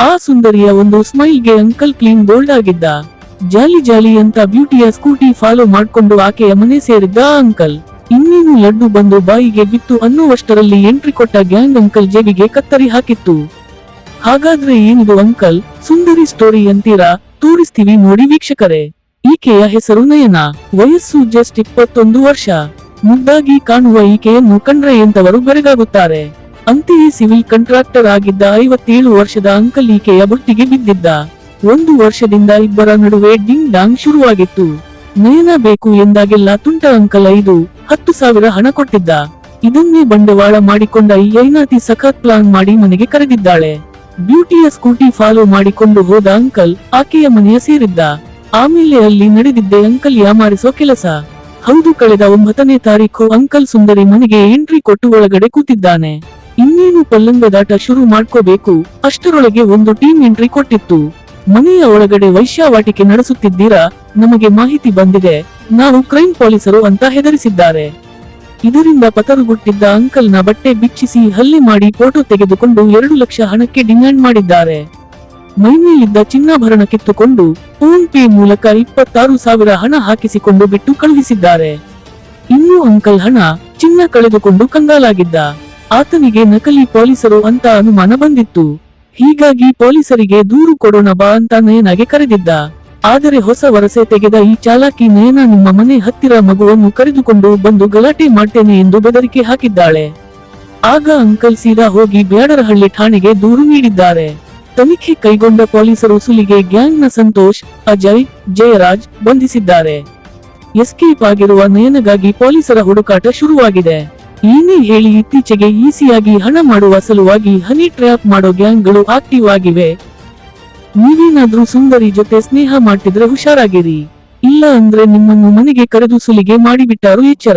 ಆ ಸುಂದರಿಯ ಒಂದು ಸ್ಮೈಲ್ಗೆ uncle clean bold ಆಗಿದ್ದ. ಜಾಲಿ ಜಾಲಿ ಅಂತ ಬ್ಯೂಟಿಯ ಸ್ಕೂಟಿ ಫಾಲೋ ಮಾಡ್ಕೊಂಡು ಆಕೆಯ ಮನೆ ಸೇರಿದ್ದ ಅಂಕಲ್. ಇನ್ನೇನು ಲಡ್ಡು ಬಂದು ಬಾಯಿಗೆ ಬಿತ್ತು ಅನ್ನುವಷ್ಟರಲ್ಲಿ ಎಂಟ್ರಿ ಕೊಟ್ಟ ಗ್ಯಾಂಗ್ ಅಂಕಲ್ ಜೇಬಿಗೆ ಕತ್ತರಿ ಹಾಕಿತ್ತು. ಹಾಗಾದ್ರೆ ಏನಿದು ಅಂಕಲ್? ಸುಂದರಿ ಸ್ಟೋರಿ ಅಂತೀರಾ? ತೋರಿಸ್ತೀವಿ ನೋಡಿ ವೀಕ್ಷಕರೇ. ಈಕೆಯ ಹೆಸರು ನಯನ. ವಯಸ್ಸು ಜಸ್ಟ್ ಇಪ್ಪತ್ತೊಂದು ವರ್ಷ. ಮುದ್ದಾಗಿ ಕಾಣುವ ಈಕೆಯನ್ನು ಕಂಡ್ರೆ ಎಂತವರು ಬೆರಗಾಗುತ್ತಾರೆ. ಅಂತೆಯೇ ಸಿವಿಲ್ ಕಾಂಟ್ರಾಕ್ಟರ್ ಆಗಿದ್ದ ಐವತ್ತೇಳು ವರ್ಷದ ಅಂಕಲ್ ಈಕೆಯ ಬುಟ್ಟಿಗೆ ಬಿದ್ದಿದ್ದ. ಒಂದು ವರ್ಷದಿಂದ ಇಬ್ಬರ ನಡುವೆ ಡಿಂಗ್ ಡಾಂಗ್ ಶುರುವಾಗಿತ್ತು. ನಯನ ಬೇಕು ಎಂದಾಗೆಲ್ಲ ತುಂಟ ಅಂಕಲ್ ಐದು, ಹತ್ತು ಸಾವಿರ ಹಣ ಕೊಟ್ಟಿದ್ದ. ಇದನ್ನೇ ಬಂಡವಾಳ ಮಾಡಿಕೊಂಡ ಈ ಐನಾತಿ ಸಖತ್ ಪ್ಲಾನ್ ಮಾಡಿ ಮನೆಗೆ ಕರೆದಿದ್ದಾಳೆ. ಬ್ಯೂಟಿಯ ಸ್ಕೂಟಿ ಫಾಲೋ ಮಾಡಿಕೊಂಡು ಹೋದ ಅಂಕಲ್ ಆಕೆಯ ಮನೆಯ ಸೇರಿದ್ದ. ಆಮೇಲೆ ಅಲ್ಲಿ ನಡೆದಿದ್ದೆ ಅಂಕಲ್ ಯಾಮಾರಿಸೋ ಕೆಲಸ. ಹೌದು, ಕಳೆದ ಒಂಬತ್ತನೇ ತಾರೀಕು ಅಂಕಲ್ ಸುಂದರಿ ಮನೆಗೆ ಎಂಟ್ರಿ ಕೊಟ್ಟು ಒಳಗಡೆ ಕೂತಿದ್ದಾನೆ. ಇನ್ನೇನು ಪಲ್ಲಂಗದಾಟ ಶುರು ಮಾಡ್ಕೋಬೇಕು. ಅಷ್ಟರೊಳಗೆ ಒಂದು ಟೀಮ್ ಎಂಟ್ರಿ ಕೊಟ್ಟಿತ್ತು. ಮನೆಯ ಒಳಗಡೆ ವೈಶ್ಯಾವಾಟಿಕೆ ನಡೆಸುತ್ತಿದ್ದೀರಾ? ನಮಗೆ ಮಾಹಿತಿ ಬಂದಿದೆ. ನಾವು ಕ್ರೈಮ್ ಪೊಲೀಸರು ಅಂತ ಹೆದರಿಸಿದ್ದಾರೆ. ಇದರಿಂದ ಪತರುಗುಟ್ಟಿದ್ದ ಅಂಕಲ್ನ ಬಟ್ಟೆ ಬಿಚ್ಚಿಸಿ ಹಲ್ಲೆ ಮಾಡಿ ಫೋಟೋ ತೆಗೆದುಕೊಂಡು ಎರಡು ಲಕ್ಷ ಹಣಕ್ಕೆ ಡಿಮ್ಯಾಂಡ್ ಮಾಡಿದ್ದಾರೆ. ಮೈಮೇಲಿದ್ದ ಚಿನ್ನಾಭರಣ ಕಿತ್ತುಕೊಂಡು ಫೋನ್ ಪೇ ಮೂಲಕ ಇಪ್ಪತ್ತಾರು ಸಾವಿರ ಹಣ ಹಾಕಿಸಿಕೊಂಡು ಬಿಟ್ಟು ಕಳುಹಿಸಿದ್ದಾರೆ. ಇನ್ನು ಅಂಕಲ್ ಹಣ ಚಿನ್ನ ಕಳೆದುಕೊಂಡು ಕಂಗಾಲಾಗಿದ್ದ. ಆತನಿಗೆ ನಕಲಿ ಪೊಲೀಸರು ಅಂತ ಅನುಮಾನ ಬಂದಿತ್ತು. ಹೀಗಾಗಿ ಪೊಲೀಸರಿಗೆ ದೂರು ಕೊಡೋಣ ಬಾ ಅಂತ ನಯನಾಗೆ ಕರೆದಿದ್ದ. ಆದರೆ ಹೊಸ ವರಸೆ ತೆಗೆದ ಈ ಚಾಲಾಕಿ ನಯನ ನಿಮ್ಮ ಮನೆ ಹತ್ತಿರ ಮಗುವನ್ನು ಕರೆದುಕೊಂಡು ಬಂದು ಗಲಾಟೆ ಮಾಡ್ತೇನೆ ಎಂದು ಬೆದರಿಕೆ ಹಾಕಿದ್ದಾಳೆ. ಆಗ ಅಂಕಲ್ ಸೀದಾ ಹೋಗಿ ಬ್ಯಾಡರಹಳ್ಳಿ ಠಾಣೆಗೆ ದೂರು ನೀಡಿದ್ದಾರೆ. ತನಿಖೆ ಕೈಗೊಂಡ ಪೊಲೀಸರು ಸುಲಿಗೆ ನ ಸಂತೋಷ್, ಅಜಯ್, ಜಯರಾಜ್ ಬಂಧಿಸಿದ್ದಾರೆ. ಎಸ್ಕೇಪ್ ಆಗಿರುವ ನಯನಗಾಗಿ ಪೊಲೀಸರ ಹುಡುಕಾಟ ಶುರುವಾಗಿದೆ. ಏನೇ ಹೇಳಿ ಇತ್ತೀಚೆಗೆ ಈಸಿಯಾಗಿ ಹಣ ಮಾಡುವ ಸಲುವಾಗಿ ಹನಿ ಟ್ರ್ಯಾಪ್ ಮಾಡೋ ಗ್ಯಾಂಗ್ಗಳು ಆಕ್ಟಿವ್ ಆಗಿವೆ. ನೀವೇನಾದ್ರೂ ಸುಂದರಿ ಜೊತೆ ಸ್ನೇಹ ಮಾಡ್ತಿದ್ರೆ ಹುಷಾರಾಗಿರಿ. ಇಲ್ಲ ಅಂದ್ರೆ ನಿಮ್ಮನ್ನು ಮನೆಗೆ ಕರೆದು ಸುಲಿಗೆ ಮಾಡಿಬಿಟ್ಟಾರು ಎಚ್ಚರ.